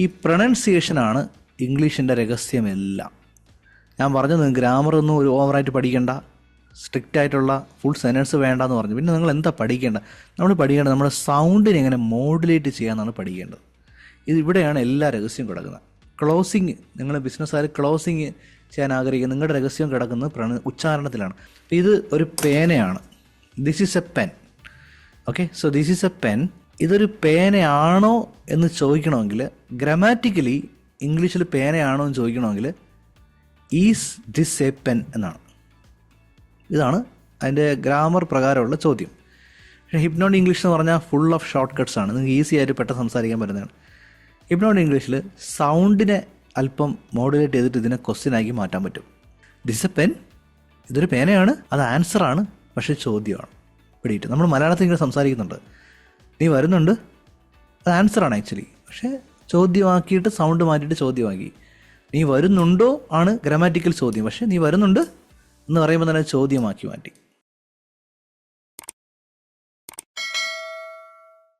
ഈ പ്രൊണൗൺസിയേഷനാണ് ഇംഗ്ലീഷിന്റെ രഹസ്യമെല്ലാം. ഞാൻ പറഞ്ഞത് ഗ്രാമർ ഒന്നും ഒരു ഓവറായിട്ട് പഠിക്കേണ്ട. സ്ട്രിക്റ്റ് ആയിട്ടുള്ള ഫുൾ സെന്റൻസ് വേണ്ടെന്ന് പറഞ്ഞു. പിന്നെ നിങ്ങൾ എന്താ പഠിക്കേണ്ടത്? നമ്മൾ പഠിക്കേണ്ടത് നമ്മുടെ സൗണ്ടിനെ എങ്ങനെ മോഡുലേറ്റ് ചെയ്യാമെന്നാണ് പഠിക്കേണ്ടത്. ഇത് ഇവിടെയാണ് എല്ലാ രഹസ്യവും കിടക്കുന്നത്. ക്ലോസിങ് നിങ്ങൾ ബിസിനസ്സുകാർ ക്ലോസിങ് ചെയ്യാൻ ആഗ്രഹിക്കുന്ന നിങ്ങളുടെ രഹസ്യം കിടക്കുന്നത് പ്രണ ഉച്ചാരണത്തിലാണ്. ഇത് ഒരു പേനയാണ്. This is a pen okay so this is a pen ഇതൊരു പേനയാണോ എന്ന് ചോദിക്കണമെങ്കിൽ ഗ്രാമാറ്റിക്കലി ഇംഗ്ലീഷിൽ പേനയാണോ എന്ന് ചോദിക്കണമെങ്കിൽ ഈസ് ദിസ് എ പെൻ എന്നാണ്. ഇതാണ് അതിന്റെ ഗ്രാമർ പ്രകാരമുള്ള ചോദ്യം. പക്ഷേ ഇംഗ്ലീഷ് എന്ന് പറഞ്ഞാൽ ഫുൾ ഓഫ് ഷോർട്ട് കട്ട്സ് ആണ്. നിങ്ങൾക്ക് ഈസി ആയിട്ട് പെട്ടെന്ന് സംസാരിക്കാൻ പറ്റുന്നതാണ്. ഹിപ്നോണ്ട് ഇംഗ്ലീഷിൽ സൗണ്ടിനെ അല്പം മോഡുലേറ്റ് ചെയ്തിട്ട് ഇതിനെ ക്വസ്റ്റ്യൻ ആക്കി മാറ്റാൻ പറ്റും. ദിസ് എ പെൻ ഇതൊരു പേനയാണ്. അത് ആൻസറാണ് പക്ഷേ ചോദ്യമാണ്. പിടിയിട്ട്. നമ്മൾ മലയാളത്തിൽ ഇങ്ങനെ സംസാരിക്കുന്നുണ്ട്. നീ വരുന്നുണ്ട്? അത് ആൻസറാണ് ആക്ച്വലി പക്ഷേ ചോദ്യമാക്കിയിട്ട് സൗണ്ട് മാറ്റിയിട്ട് ചോദ്യമാക്കി. നീ വരുന്നുണ്ടോ ആണ് ഗ്രാമാറ്റിക്കൽ ചോദ്യം. പക്ഷേ നീ വരുന്നുണ്ട് എന്ന് പറയുമ്പോൾ തന്നെ ചോദ്യമാക്കി മാറ്റി.